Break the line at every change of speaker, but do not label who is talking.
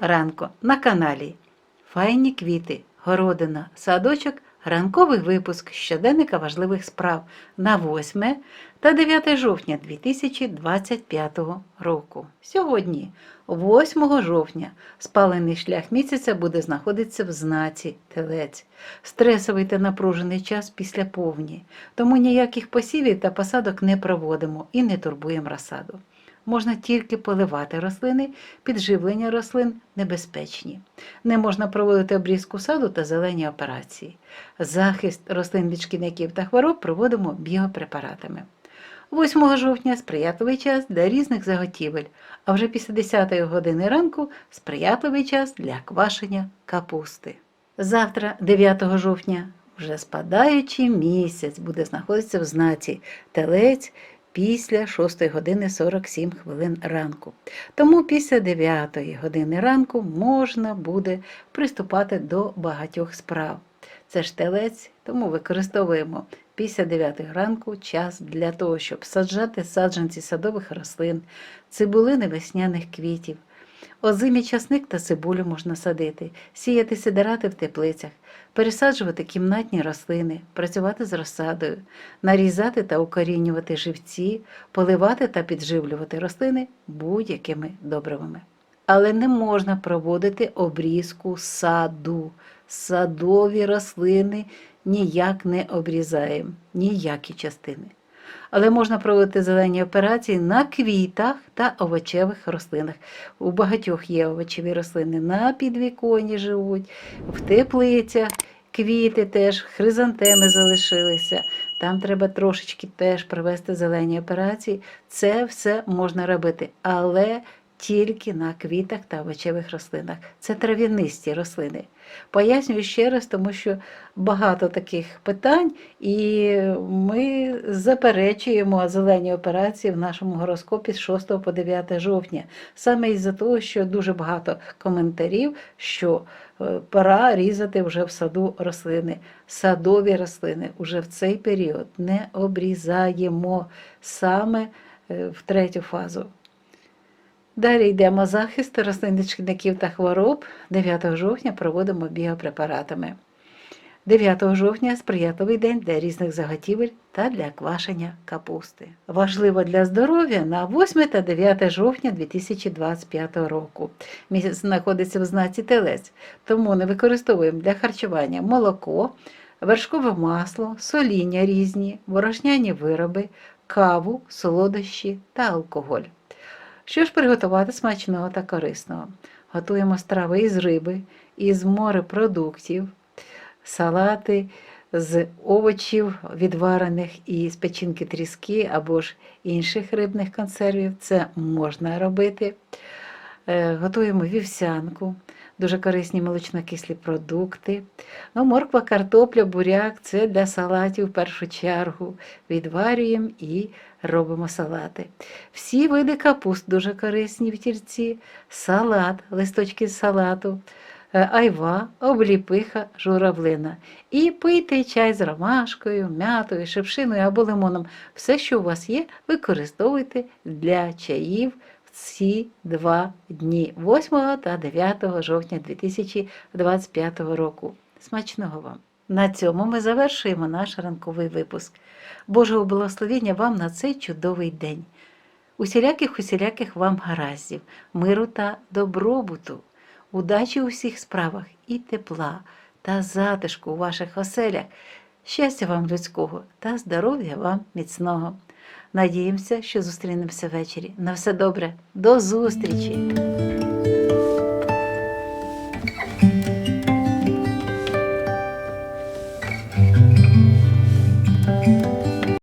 ранку на каналі. Файні квіти, городина, садочок, ранковий випуск щоденника важливих справ на 8 та 9 жовтня 2025 року. Сьогодні, 8 жовтня, спалений шлях місяця буде знаходитися в знаці Телець. Стресовий та напружений час після повні, тому ніяких посівів та посадок не проводимо і не турбуємо розсаду. Можна тільки поливати рослини, підживлення рослин небезпечні. Не можна проводити обрізку саду та зелені операції. Захист рослин від шкідників та хвороб проводимо біопрепаратами. 8 жовтня сприятливий час для різних заготівель, а вже після 10 години ранку сприятливий час для квашення капусти. Завтра, 9 жовтня, вже спадаючий місяць буде знаходитися в знаці Телець після 6 години 47 хвилин ранку. Тому після 9 години ранку можна буде приступати до багатьох справ. Це ж телець, тому використовуємо після 9 ранку час для того, щоб саджати саджанці садових рослин, цибулини весняних квітів. Озимі часник та цибулю можна садити, сіяти сидирати в теплицях, пересаджувати кімнатні рослини, працювати з розсадою, нарізати та укорінювати живці, поливати та підживлювати рослини будь-якими добривами. Але не можна проводити обрізку саду. Садові рослини ніяк не обрізаємо, ніякі частини. Але можна проводити зелені операції на квітах та овочевих рослинах. У багатьох є овочеві рослини на підвіконні живуть, в теплицях, квіти теж, хризантеми залишилися. Там треба трошечки теж провести зелені операції. Це все можна робити, але тільки на квітах та овочевих рослинах. Це трав'янисті рослини. Пояснюю ще раз, тому що багато таких питань, і ми заперечуємо зелені операції в нашому гороскопі з 6 по 9 жовтня. Саме із-за того, що дуже багато коментарів, що е, пора різати вже в саду рослини. Садові рослини вже в цей період не обрізаємо саме е, в третю фазу. Далі йдемо захист рослин від шкідників та хвороб. 9 жовтня проводимо біопрепаратами. 9 жовтня сприятливий день для різних заготівель та для квашення капусти. Важливо для здоров'я на 8 та 9 жовтня 2025 року. Місяць знаходиться в знаці телець, тому не використовуємо для харчування молоко, вершкове масло, соління різні, борошняні вироби, каву, солодощі та алкоголь. Що ж приготувати смачного та корисного? Готуємо страви із риби, із морепродуктів, салати з овочів відварених і з печінки тріски або ж інших рибних консервів. Це можна робити. Е, Готуємо вівсянку, дуже корисні молочнокислі продукти. Ну, морква, картопля, буряк це для салатів в першу чергу. Відварюємо і робимо салати. Всі види капуст дуже корисні в тільці, салат, листочки з салату, е, айва, обліпиха, журавлина. І пийте чай з ромашкою, м'ятою, шипшиною або лимоном. Все, що у вас є, використовуйте для чаїв ці два дні 8 та 9 жовтня 2025 року. Смачного вам! На цьому ми завершуємо наш ранковий випуск. Божого благословення вам на цей чудовий день. Усіляких усіляких вам гараздів, миру та добробуту, удачі у всіх справах і тепла та затишку у ваших оселях, щастя вам людського та здоров'я вам міцного. Надіємося, що зустрінемося ввечері. На все добре, до зустрічі!